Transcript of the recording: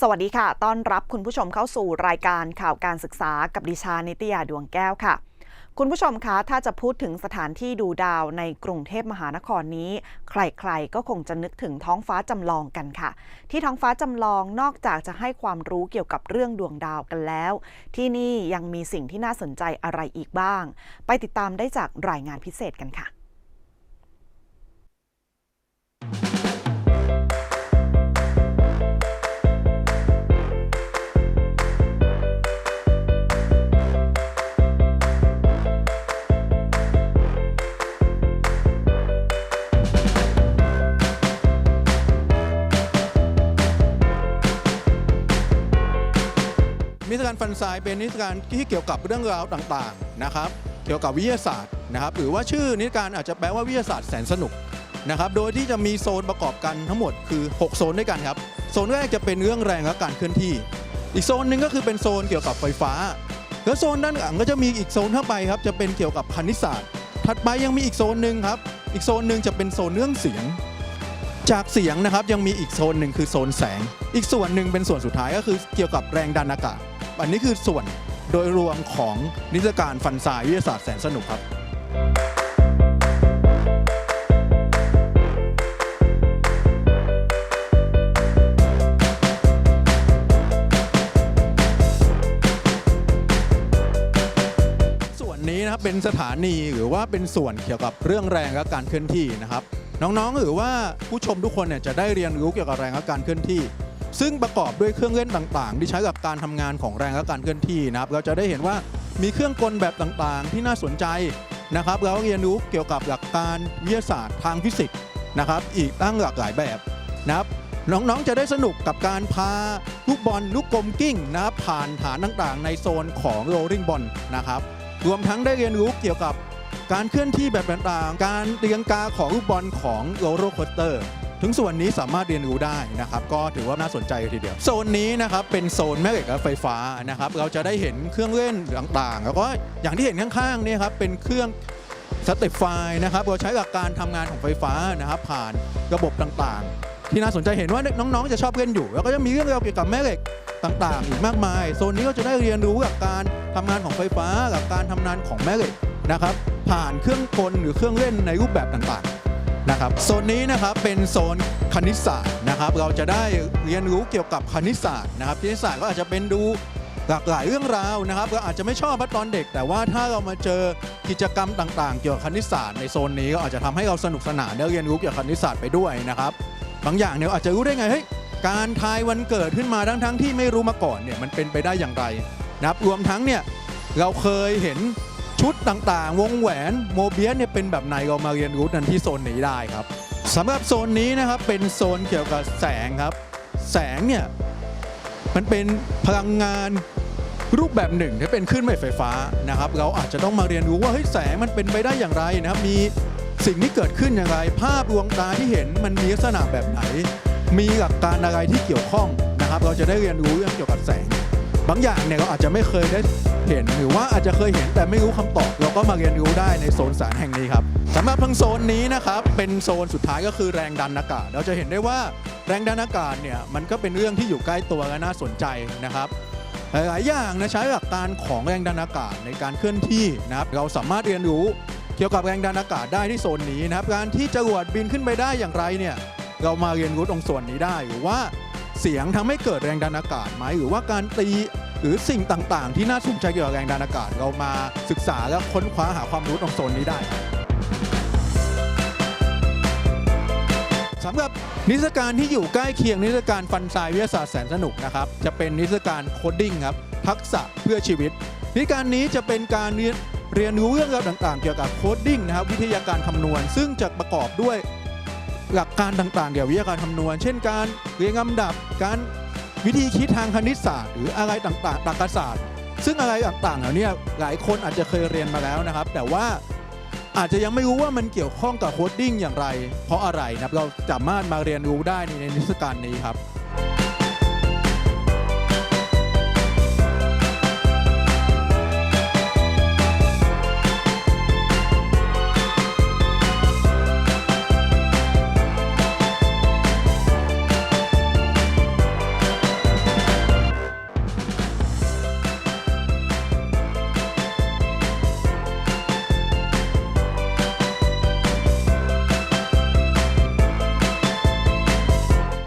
สวัสดีค่ะ ต้อนรับคุณผู้ชมเข้าสู่รายการข่าวการศึกษากับดิชานิตยาดวงแก้วค่ะ คุณผู้ชมคะ ถ้าจะพูดถึงสถานที่ดูดาวในกรุงเทพมหานครนี้ ใครๆ ก็คงจะนึกถึงท้องฟ้าจำลองกันค่ะ ที่ท้องฟ้าจำลองนอกจากจะให้ความรู้เกี่ยวกับเรื่องดวงดาวกันแล้ว ที่นี่ยังมีสิ่งที่น่าสนใจอะไรอีกบ้าง ไปติดตามได้จากรายงานพิเศษกันค่ะ นิทรรศการฟันทรายเป็นนิทรรศการที่เกี่ยวกับเรื่องราวต่างๆนะครับ เกี่ยวกับวิทยาศาสตร์นะครับหรือว่าชื่อนิทรรศการอาจจะแปลว่าวิทยาศาสตร์แสนสนุกนะครับโดยที่จะมีโซนประกอบกันทั้งหมดคือ 6 โซนด้วยกันครับโซนแรกจะเป็นเรื่องแรงและการเคลื่อนที่ อีกโซนหนึ่งก็คือเป็นโซนเกี่ยวกับไฟฟ้า แล้วโซนด้านหลังก็จะมีอีกโซนเข้าไปครับจะเป็นเกี่ยวกับคณิตศาสตร์ ถัดไปยังมีอีกโซนหนึ่งครับอีกโซนหนึ่งจะเป็นโซนเรื่องเสียง จากเสียงนะครับยังมีอีกโซนหนึ่งคือโซนแสง อีกส่วนหนึ่งเป็นส่วนสุดท้ายก็คือเกี่ยวกับแรงดันอากาศ อันนี้คือส่วนโดยรวมของนิทรรศการฟันทรายวิทยาศาสตร์แสนสนุกครับ ส่วนนี้นะครับเป็นสถานีหรือว่าเป็นส่วนเกี่ยวกับเรื่องแรงและการเคลื่อนที่นะครับ น้องๆหรือว่าผู้ชมทุกคนเนี่ยจะได้เรียนรู้เกี่ยวกับแรงและการเคลื่อนที่ ซึ่งประกอบด้วยเครื่องเล่นต่างๆ ที่ใช้กับการทำงานของแรงและการเคลื่อนที่นะครับเราจะได้เห็นว่ามีเครื่องกลแบบต่างๆ ที่น่าสนใจนะครับแล้วเรียนรู้เกี่ยวกับหลักการวิทยาศาสตร์ทางฟิสิกส์นะครับ อีกตั้งหลากหลายแบบนะครับน้องๆ จะได้สนุกกับการพาลูกบอลลูกกลมกิ้งนะครับผ่านฐานต่างๆ ในโซนของโรลลิงบอลนะครับรวมทั้งได้เรียนรู้เกี่ยวกับการเคลื่อนที่แบบต่างๆ การเรียงกาของลูกบอลของโรลเลอร์โคสเตอร์ ถึงส่วนนี้สามารถเรียนรู้ได้นะครับก็ถือว่าน่าสนใจทีเดียวโซนนี้นะครับเป็นโซนแม่เหล็กและไฟฟ้านะครับเราจะได้เห็นเครื่องเล่นต่างๆ แล้วก็อย่างที่เห็นข้างๆนี่ครับเป็นเครื่องสเต็ปไฟนะครับเราใช้หลักการทำงานของไฟฟ้านะครับผ่านระบบต่างๆ ที่น่าสนใจเห็นว่าน้องๆจะชอบเล่นอยู่ แล้วก็จะมีเรื่องราวเกี่ยวกับแม่เหล็กต่างๆอีกมากมาย โซนนี้ก็จะได้เรียนรู้หลักการทำงานของไฟฟ้าหลักการทำงานของแม่เหล็กนะครับผ่านเครื่องกลหรือเครื่องเล่นในรูปแบบต่างๆ นะครับโซนนี้นะครับเป็นโซนคณิตศาสตร์นะครับ เราจะได้เรียนรู้เกี่ยวกับคณิตศาสตร์นะครับคณิตศาสตร์ก็อาจจะเป็นดูหลากหลายเรื่องราวนะครับเราอาจจะไม่ชอบตอนเด็ก แต่ว่าถ้าเรามาเจอกิจกรรมต่างๆ เกี่ยวกับคณิตศาสตร์ในโซนนี้ก็อาจจะทำให้เราสนุกสนานได้เรียนรู้เกี่ยวกับคณิตศาสตร์ไปด้วยนะครับบางอย่างเนี่ยอาจจะรู้ได้ไงเฮ้ยการทายวันเกิดขึ้นมาทั้งทั้งๆที่ไม่รู้มาก่อนเนี่ยมันเป็นไปได้อย่างไรนะครับรวมทั้งเนี่ยเราเคยเห็น ชุดต่างๆ วงแหวนโมเบียสเนี่ยเป็นแบบไหนเรามาเรียนรู้กันที่โซนนี้ได้ครับสำหรับโซนนี้นะครับเป็นโซนเกี่ยวกับแสงครับ แสงเนี่ยมันเป็นพลังงานรูปแบบหนึ่งที่เป็นคลื่นไฟฟ้านะครับ เราอาจจะต้องมาเรียนรู้ว่าเฮ้ยแสงมันเป็นไปได้อย่างไรนะครับ มีสิ่งที่เกิดขึ้นอย่างไร ภาพดวงตาที่เห็นมันมีลักษณะแบบไหน มีหลักการอะไรที่เกี่ยวข้องนะครับ เราจะได้เรียนรู้เรื่องเกี่ยวกับแสง บางอย่างเนี่ยเราอาจจะไม่เคยได้เห็นหรือว่าอาจจะเคยเห็นแต่ไม่รู้คำตอบ เราก็มาเรียนรู้ได้ในโซนสารแห่งนี้ครับสำหรับทั้งโซนนี้นะครับเป็นโซนสุดท้ายก็คือแรงดันอากาศ เราจะเห็นได้ว่าแรงดันอากาศเนี่ยมันก็เป็นเรื่องที่อยู่ใกล้ตัวและน่าสนใจนะครับหลายๆอย่างนะใช้หลักการของแรงดันอากาศในการเคลื่อนที่นะครับเราสามารถเรียนรู้เกี่ยวกับแรงดันอากาศได้ที่โซนนี้นะครับการที่จรวดบินขึ้นไปได้อย่างไรเนี่ยเรามาเรียนรู้ตรงส่วนนี้ได้หรือว่า เสียงทำให้เกิดแรงดันอากาศไหมหรือว่าการตีหรือสิ่งต่างๆ ที่น่าสนใจเกี่ยวกับแรงดันอากาศ เรามาศึกษาและค้นคว้าหาความรู้ตรงโซนนี้ได้สำหรับนิทรรศการที่อยู่ใกล้เคียงนิทรรศการฟันทรายวิทยาศาสตร์แสนสนุกนะครับจะเป็นนิทรรศการโคดดิ้งครับทักษะเพื่อชีวิตนิทรรศการนี้จะเป็นการเรียนเรียนรู้เรื่องราวต่างๆ เกี่ยวกับโคดดิ้งนะครับวิทยาการคำนวณ ซึ่งจะประกอบด้วย หลักการต่างๆเกี่ยวกับวิทยาการคำนวณ เช่นการเรียงลำดับการวิธีคิดทางคณิตศาสตร์ หรืออะไรต่างๆตรรกศาสตร์ ซึ่งอะไรต่างๆเหล่านี้หลายคนอาจจะเคยเรียนมาแล้วนะครับ แต่ว่าอาจจะยังไม่รู้ว่ามันเกี่ยวข้องกับโคดดิ้งอย่างไร เพราะอะไรนะครับเราสามารถมาเรียนรู้ได้ในนิทรรศการนี้ครับ